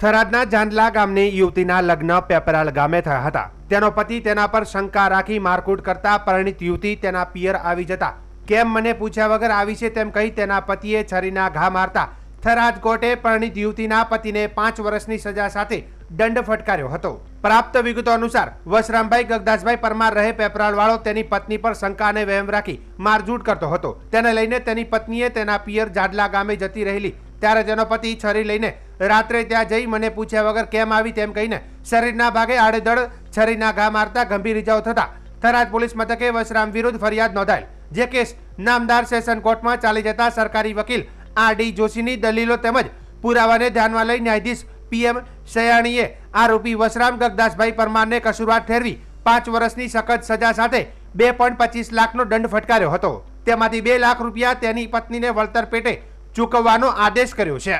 થરાદના જાંદલા ગામની યુવતીના લગ્ન પેપરાલ ગામે થયા હતા. તેનો પતિ તેના પર શંકા રાખી મારકૂટ કરતા પરિણીત યુવતી તેના પિયર આવી જતા. કેમ મને પૂછ્યા વગર આવી છે તેમ કહી તેના પતિએ છરીના ઘા મારતા થરાદ કોર્ટે પરિણીત યુવતીના પતિને પાંચ વર્ષની સજા સાથે દંડ ફટકાર્યો હતો. પ્રાપ્ત વિગતો અનુસાર વસરામભાઈ ગગદાસભાઈ પરમાર રહે પેપરાળવાળો તેની પત્ની પર શંકા અને વહેમ રાખી મારઝૂટ કરતો હતો. તેને લઈને તેની પત્નીએ તેના પિયર જાડલા ગામે જતી રહેલી ત્યારે તેનો પતિ છરી લઈને રાત્રે ત્યાં જઈ મને પૂછ્યા વગર કેમ આવી તેમ કહીને શરીરના ભાગે આડેધડ છરીના ઘા મારતા ગંભીર ઇજાઓ થતા. થરાદ પોલીસ મથકે વસરામ વિરુદ્ધ ફરિયાદ નોંધાયેલ, જે કેસ નામદાર સેશન કોર્ટમાં ચાલી જતા સરકારી વકીલ આર ડી જોશીની દલીલો તેમજ પુરાવાને ધ્યાનમાં લઈ ન્યાયાધીશ પીએમ સયાણીએ આરોપી વસરામ ગગદાસભાઈ પરમારને કસુરવાર ઠેરવી પાંચ વર્ષની સખત સજા સાથે બે પોઈન્ટ પચીસ લાખનો દંડ ફટકાર્યો હતો. તેમાંથી બે લાખ રૂપિયા તેની પત્નીને વળતર પેટે ચૂકવવાનો આદેશ કર્યો છે.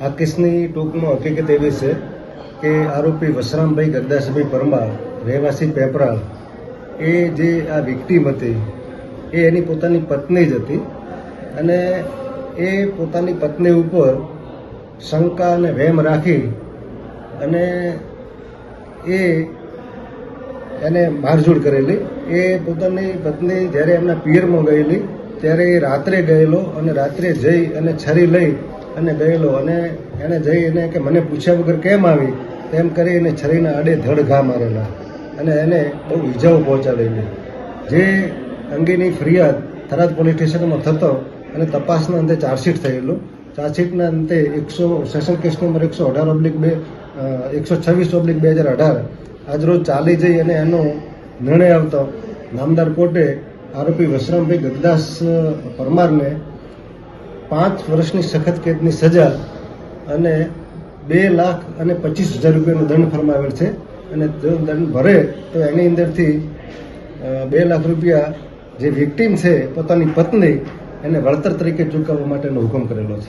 આ કેસની ટૂંકમાં હકીકત એવી છે કે આરોપી વસરામભાઈ ગરદાસભાઈ પરમાર, રહેવાસી પેપરા એ જે આ વિક્ટીમ હતી, એ એની પોતાની પત્ની જ હતી અને એ પોતાની પત્ની ઉપર શંકા અને વહેમ રાખી અને એ એને મારઝૂડ કરેલી. એ પોતાની પત્ની જ્યારે એમના પિયરમાં ગયેલી, ત્યારે એ રાત્રે ગયેલો અને રાત્રે જઈ અને છરી લઈ અને ગયેલો અને એણે જઈ એને કે મને પૂછ્યા વગર કેમ આવી? તેમ કરી એને છરીના આડે ધડ ઘા મારેલા. અને એને બહુ ઈજાઓ પહોંચાડેલી. જે અંગેની ફરિયાદ થરાદ પોલીસ સ્ટેશનમાં થતો અને તપાસના અંતે ચાર્જશીટ થયેલું. ચાર્જશીટના અંતે એકસો સેશન કેસ નંબર એકસો અઢાર ઓબ્લિક બે એકસો છવ્વીસ ઓબ્લિક બે હજાર અઢાર. આજરોજ ચાલી જઈ અને એનો નિર્ણય આવતો. નામદાર કોર્ટે આરોપી વસરામભાઈ ગગદાસ પરમારને પાંચ વર્ષની સખત કેદની સજા અને બે લાખ અને પચીસ હજાર રૂપિયાનો દંડ ફરમાવેલ છે. અને જો દંડ ભરે, તો એની અંદરથી બે લાખ રૂપિયા જે વિક્ટીમ છે, પોતાની પત્ની એને વળતર તરીકે ચૂકવવા માટેનો હુકમ કરેલો છે.